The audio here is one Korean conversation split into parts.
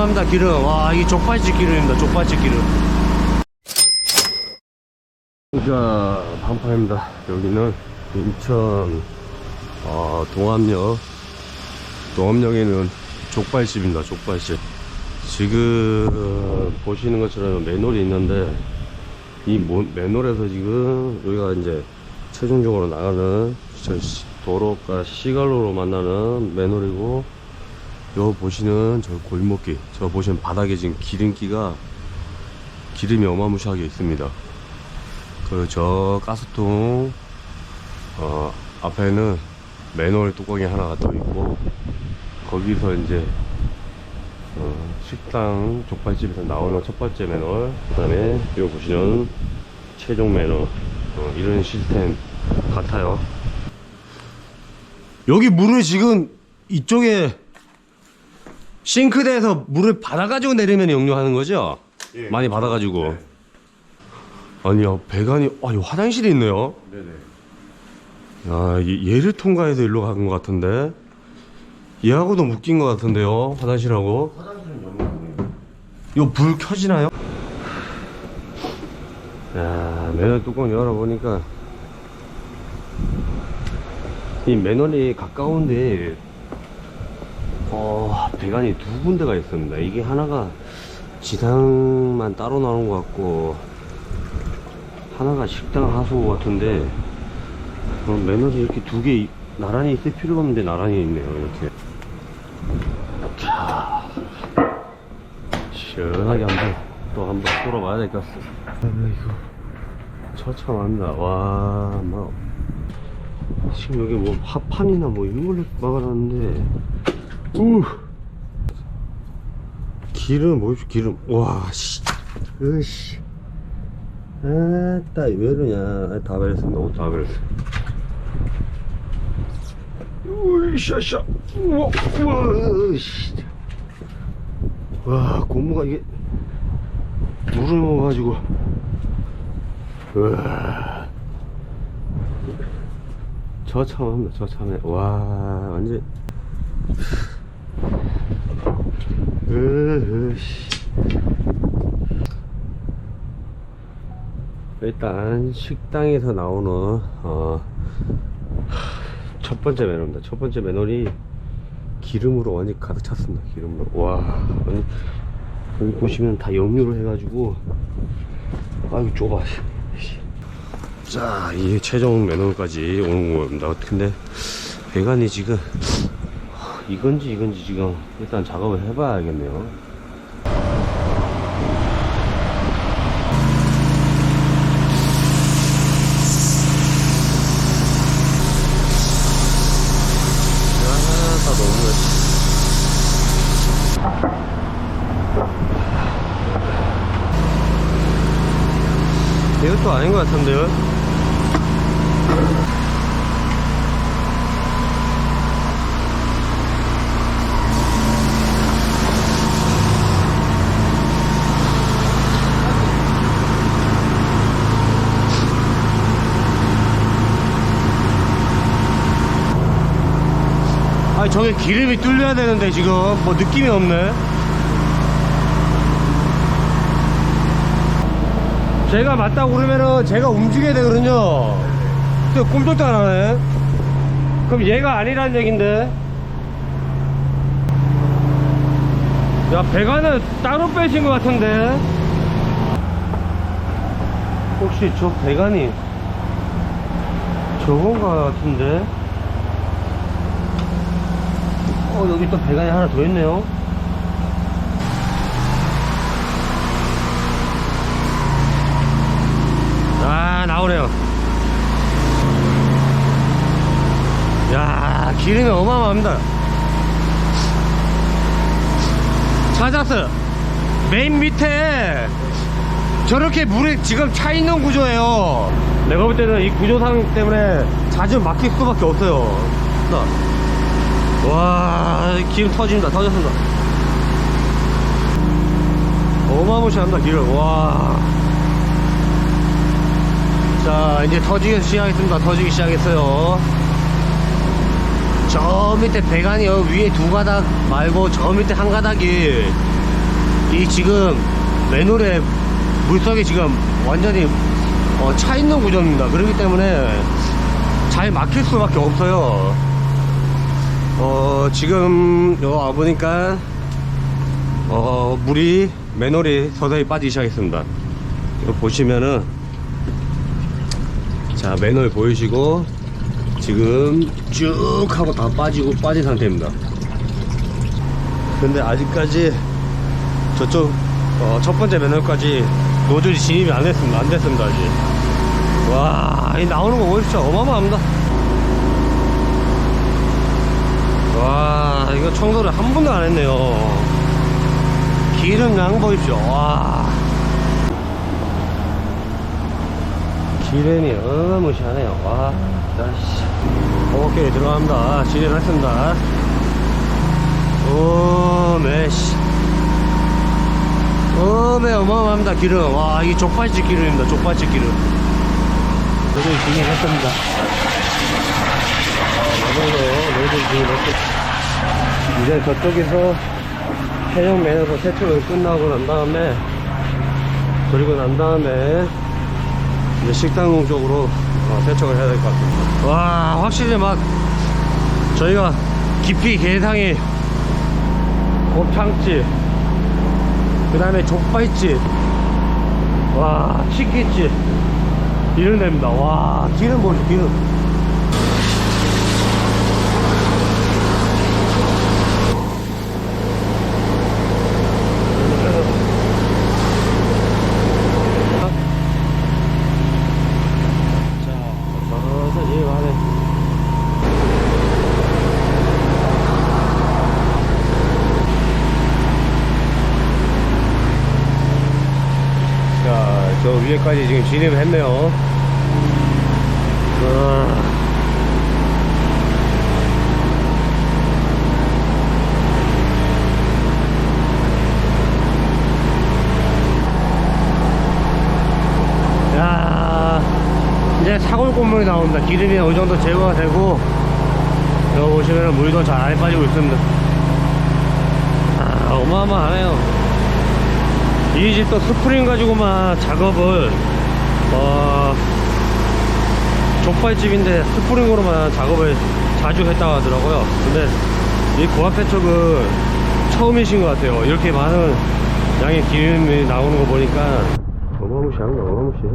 어마어마합니다 기름. 와 이게 족발집 기름입니다 족발집 기름. 자 반파입니다. 여기는 인천 어, 동암역. 동암역에는 족발집입니다 족발집. 지금 보시는 것처럼 맨홀이 있는데 이 모- 맨홀에서 지금 여기가 이제 최종적으로 나가는 도로가 시갈로로 만나는 맨홀이고 요 보시는 저 골목길 저 보시는 바닥에 지금 기름기가 기름이 어마무시하게 있습니다. 그리고 저 가스통 어, 앞에는 맨홀 뚜껑이 하나가 더 있고 거기서 이제 어, 식당 족발집에서 나오는 첫 번째 맨홀 그 다음에 이거 보시면 최종 맨홀 어, 이런 시스템 같아요. 여기 물을 지금 이쪽에 싱크대에서 물을 받아가지고 내리면 역류하는 거죠? 예. 많이 받아가지고 아니요 배관이 아 이거 화장실이 있네요 네네. 아, 얘- 얘를 통과해서 일로 간 것 같은데 얘하고도 묶인 것 같은데요 화장실하고 화장실은 영문이에요. 이거 불 켜지나요? 야 매너 뚜껑 열어보니까 이 매너리 가까운데 어 배관이 두 군데가 있습니다. 이게 하나가 지상만 따로 나오는 것 같고 하나가 식당 하수 같은데 그럼 매너리 이렇게 두 개 나란히 있을 필요가 없는데 나란히 있네요 이렇게. 자 시원하게 한번 또 한번 돌아봐야 될 것 같습니다. 아이고 처참합니다. 와막 지금 여기 뭐 화판이나 뭐 이런 걸로 막아놨는데 우 기름 뭐지 기름. 와씨. 으씨. 아따 왜 이러냐. 아, 다 버렸습니다 옷다 버렸어. 으쌰쌰 우와 우와 으씨. 와 고무가 이게 물을 먹어가지고. 우와 저참합니다. 저참해 와 완전 으으씨 일단 식당에서 나오는 어, 첫 번째 매너입니다. 첫 번째 매너리 기름으로 완전 가득 찼습니다 기름으로. 와 아니, 여기 보시면 다 역류를 해가지고 아이고 좁아 씨. 자 이게 최종 매너까지 오는 겁니다. 근데 배관이 지금 이건지 이건지 지금 일단 작업을 해봐야겠네요 이것도 아닌 것 같은데요? 저게 기름이 뚫려야 되는데 지금 뭐 느낌이 없네. 제가 맞다고 그러면은 제가 움직여야 되거든요. 근데 꿈쩍도 안 하네. 그럼 얘가 아니라는 얘긴데. 야 배관은 따로 빼신 것 같은데. 혹시 저 배관이 저건가 같은데 어 여기 또 배관이 하나 더 있네요. 아 나오네요. 야 기름이 어마어마합니다. 찾았어. 맨 밑에 저렇게 물이 지금 차 있는 구조예요. 내가 볼 때는 이 구조상 때문에 자주 막힐 수밖에 없어요 와 기름 터진다. 터졌습니다. 어마무시합니다 기름 와. 자 이제 터지기 시작했습니다. 터지기 시작했어요. 저 밑에 배관이 여기 위에 두 가닥 말고 저 밑에 한 가닥이 이 지금 맨홀에 물속에 지금 완전히 어, 차 있는 구조입니다. 그렇기 때문에 잘 막힐 수밖에 없어요. 어, 지금 여기 와보니까 어, 물이 맨홀이 서서히 빠지기 시작했습니다. 이거 보시면은 자 맨홀 보이시고 지금 쭉 하고 다 빠지고 빠진 상태입니다. 근데 아직까지 저쪽 어, 첫 번째 맨홀까지 노즐이 진입이 안 됐습니다. 안 됐습니다 아직. 와, 이 나오는 거 보십시오. 어마어마합니다. 와, 이거 청소를 한 번도 안 했네요. 기름 양 보십시오. 와. 기름이 어마무시하네요. 와, 자씨. 오케이, 들어갑니다. 진입했습니다. 오, 메시. 어메 어마어마합니다 기름 와 이게 족발집 기름입니다 족발집 기름 저도 진행했습니다 이정도 로드 진행했고 이제 저쪽에서 해영 맨에서 세척을 끝나고 난 다음에 그리고 난 다음에 이제 식당 쪽으로 어, 세척을 해야 될 것 같습니다. 와 확실히 막 저희가 깊이 계상이 곱창집 그 다음에 족발집 와 치킨집 이런 데입니다. 와 기름 보시 기름 자 서서히 가네 위에까지 지금 진입을 했네요. 아. 야, 이제 사골국물이 나옵니다. 기름이 어느 정도 제거가 되고, 여기 보시면 물도 잘 빠지고 있습니다. 아, 어마어마하네요. 이 집도 스프링 가지고만 작업을 어, 족발집인데 스프링으로만 작업을 자주 했다고 하더라고요. 근데 이 고압 세척은 처음이신 것 같아요. 이렇게 많은 양의 기름이 나오는 거 보니까 어마무시합니다 어마무시해.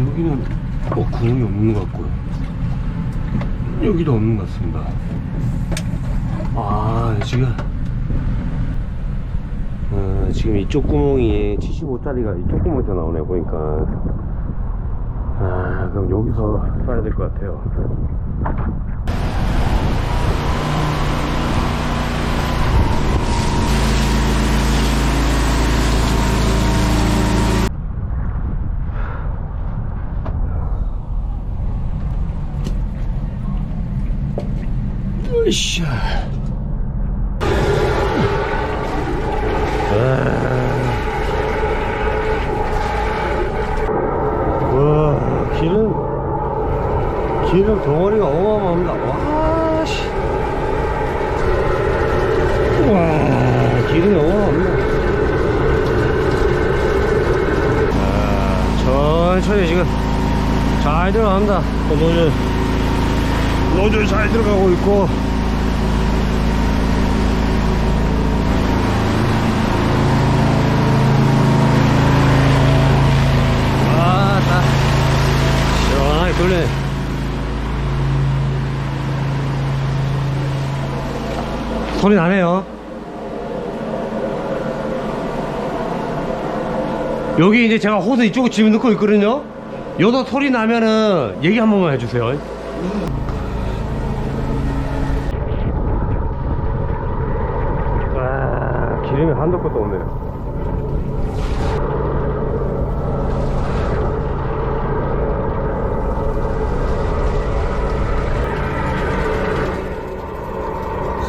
여기는 뭐 구멍이 없는 것 같고요. 여기도 없는 것 같습니다. 아 지금 어, 지금 이쪽 구멍이 75짜리가 이쪽 구멍에서 나오네 보니까. 아 그럼 여기서 써야 될 것 같아요. 으쌰 와 기름 기름 덩어리가 어마어마합니다. 와씨. 와 기름이 어마어마합니다. 아, 천천히 지금 잘 들어갑니다. 또 노즐 노즐 잘 들어가고 있고 아다 시원하게 돌리네 소리 나네요. 여기 이제 제가 호스 이쪽에 지금 넣고 있거든요. 여도 소리 나면은 얘기 한 번만 해주세요. 와 기름이 한도 끝도 없네요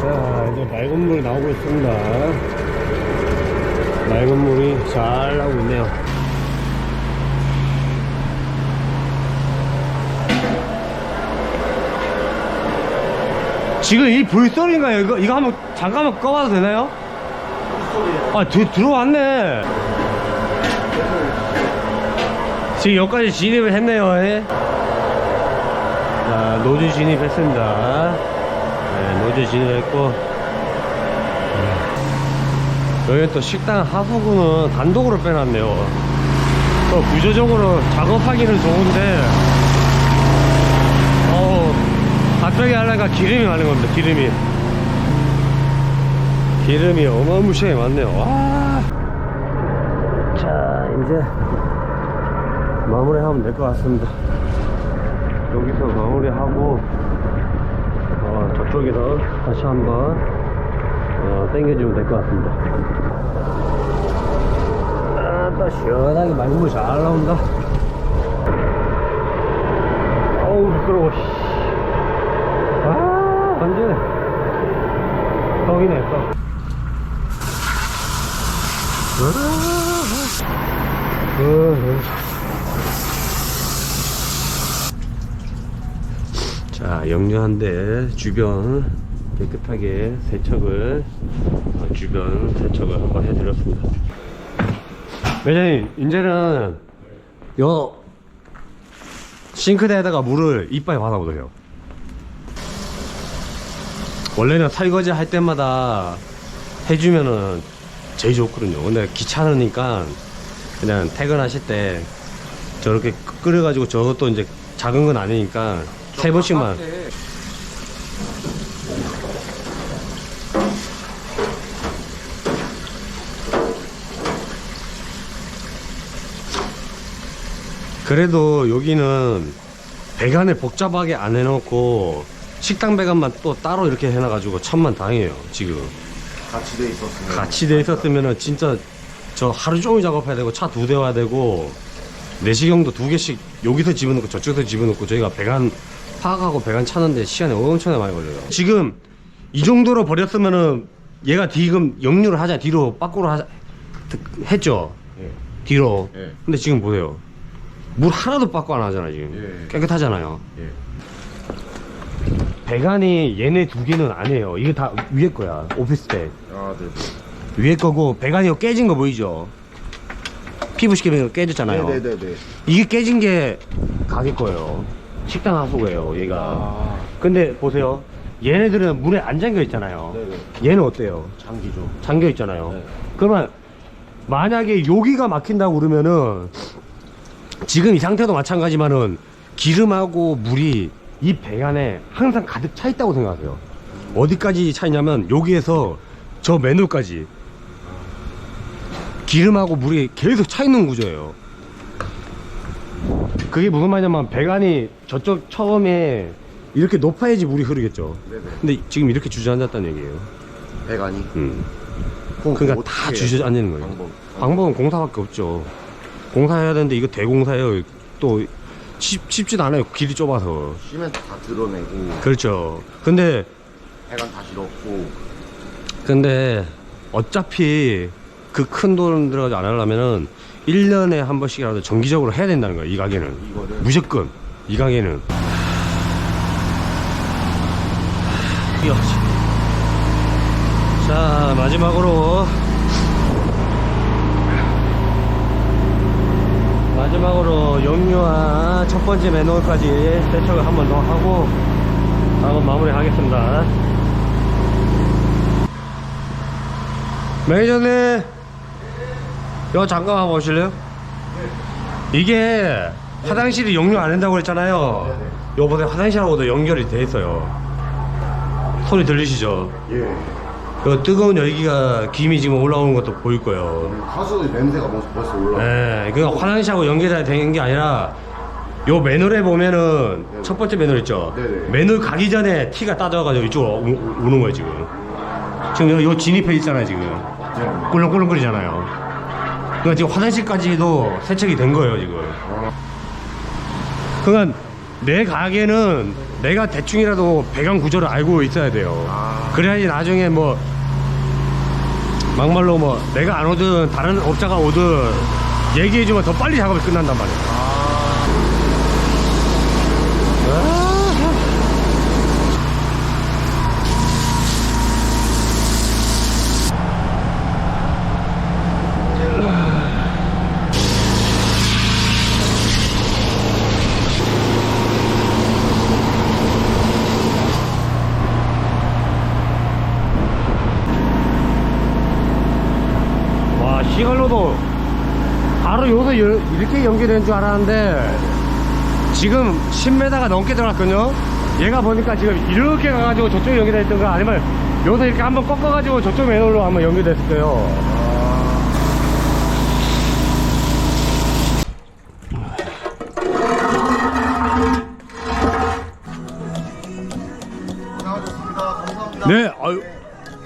자 이제 맑은 물이 나오고 있습니다 맑은 물이 잘 나오고 있네요 지금 이 불소리인가요? 이거, 이거 한번 잠깐만 꺼봐도 되나요? 아, 들, 들어왔네. 지금 여기까지 진입을 했네요. 예. 자, 노즈 진입했습니다. 네, 노즈 진입했고. 네. 여기 또 식당 하수구는 단독으로 빼놨네요. 또 구조적으로 작업하기는 좋은데, 어우, 갑자기 하려니까 기름이 많은 겁니다, 기름이. 기름이 어마무시하게 많네요. 와. 자, 이제 마무리하면 될 것 같습니다. 여기서 마무리하고, 어, 저쪽에서 다시 한번 어, 당겨주면 될 것 같습니다. 아, 또 시원하게 말물 잘 나온다. 어우, 부끄러워. 씨. 아, 완전 떡이네, 떡. 자, 영유한데 주변 깨끗하게 세척을 어, 주변 세척을 한번 해드렸습니다. 매장님, 이제는 요 싱크대에다가 물을 이빨에 받아보세요. 원래는 설거지 할 때마다 해주면은 제일 좋거든요. 근데 귀찮으니까 그냥 퇴근하실 때 저렇게 끓여가지고 저것도 이제 작은 건 아니니까 세 번씩만 그래도 여기는 배관을 복잡하게 안 해놓고 식당 배관만 또 따로 이렇게 해놔가지고 천만 다행이에요 지금. 같이 돼 있었으면. 같이 돼 있었으면은 진짜 저 하루 종일 작업해야 되고 차 두 대 와야 되고 내시경도 두 개씩 여기서 집어넣고 저쪽에서 집어넣고 저희가 배관 파악하고 배관 차는데 시간이 엄청나게 많이 걸려요. 지금 이 정도로 버렸으면은 얘가 지금 역류를 하자 뒤로 밖으로 하자 했죠? 예. 뒤로. 예. 근데 지금 보세요 물 하나도 빠꾸 안 하잖아 지금 예. 깨끗하잖아요 예. 배관이 얘네 두 개는 아니에요 이게 다 위에 거야 오피스텔 아, 네. 위에 거고 배관이 이거 깨진 거 보이죠? 피부 시키면 깨졌잖아요. 네, 네, 네. 이게 깨진 게 가게 거예요. 식당 하수구예요, 얘가. 아, 근데 보세요. 얘네들은 물에 안 잠겨 있잖아요. 네, 네. 얘는 어때요? 장기죠. 잠겨 있잖아요. 네. 그러면 만약에 여기가 막힌다고 그러면은 지금 이 상태도 마찬가지만은 기름하고 물이 이 배관에 항상 가득 차 있다고 생각하세요. 어디까지 차 있냐면 여기에서 저 맨홀까지 기름하고 물이 계속 차 있는 구조예요. 그게 무슨 말이냐면 배관이 저쪽 처음에 이렇게 높아야지 물이 흐르겠죠. 네, 네. 근데 지금 이렇게 주저앉았다는 얘기예요. 배관이. 음. 그러니까 다? 주저앉는 거예요. 방법. 방법은 공사밖에 없죠. 공사해야 되는데 이거 대공사예요. 또 쉽, 쉽지도 않아요. 길이 좁아서. 시멘트 다 드러내고 그렇죠. 근데 배관 다시 넣고 근데 어차피 그 큰 돈 들어가지 안 하려면은 1년에 한 번씩이라도 정기적으로 해야 된다는 거예요. 이 가게는. 이거를 무조건. 이 가게는. 자, 마지막으로. 마지막으로 영유한 첫 번째 맨홀까지 세척을 한 번 더 하고 다음 마무리 하겠습니다. 매니저님, 이거 잠깐 한번 보실래요? 이게 화장실이 연결 안 된다고 그랬잖아요. 요번에 화장실하고도 연결이 돼 있어요. 소리 들리시죠? 예. 요 뜨거운 열기가 김이 지금 올라오는 것도 보일 거예요. 하수 냄새가 벌써, 벌써 올라. 예, 그 화장실하고 연결이 되는 게 아니라 요 맨홀에 보면은 네. 첫 번째 맨홀 있죠. 네네. 맨홀 가기 전에 티가 따져가지고 이쪽으로 오, 오는 거예요 지금. 지금 요, 요 진입해 있잖아요 지금. 네. 꿀렁꿀렁거리잖아요. 그러니까 지금 화장실까지도 세척이 된 거예요 지금. 아, 그러니까 내 가게는 내가 대충이라도 배관 구조를 알고 있어야 돼요. 아. 그래야지 나중에 뭐 막말로 뭐 내가 안 오든 다른 업자가 오든 얘기해주면 더 빨리 작업이 끝난단 말이야. 바로 여기서 열- 이렇게 연결된 줄 알았는데 지금 10m가 넘게 들어갔거든요. 얘가 보니까 지금 이렇게 가가지고 저쪽에 연결돼 있던가 아니면 여기서 이렇게 한번 꺾어가지고 저쪽 맨홀로 한번 연결됐을 거예요. 네 아유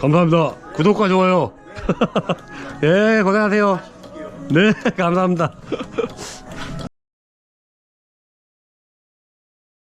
감사합니다. 구독과 좋아요. 예 고생하세요. 네 감사합니다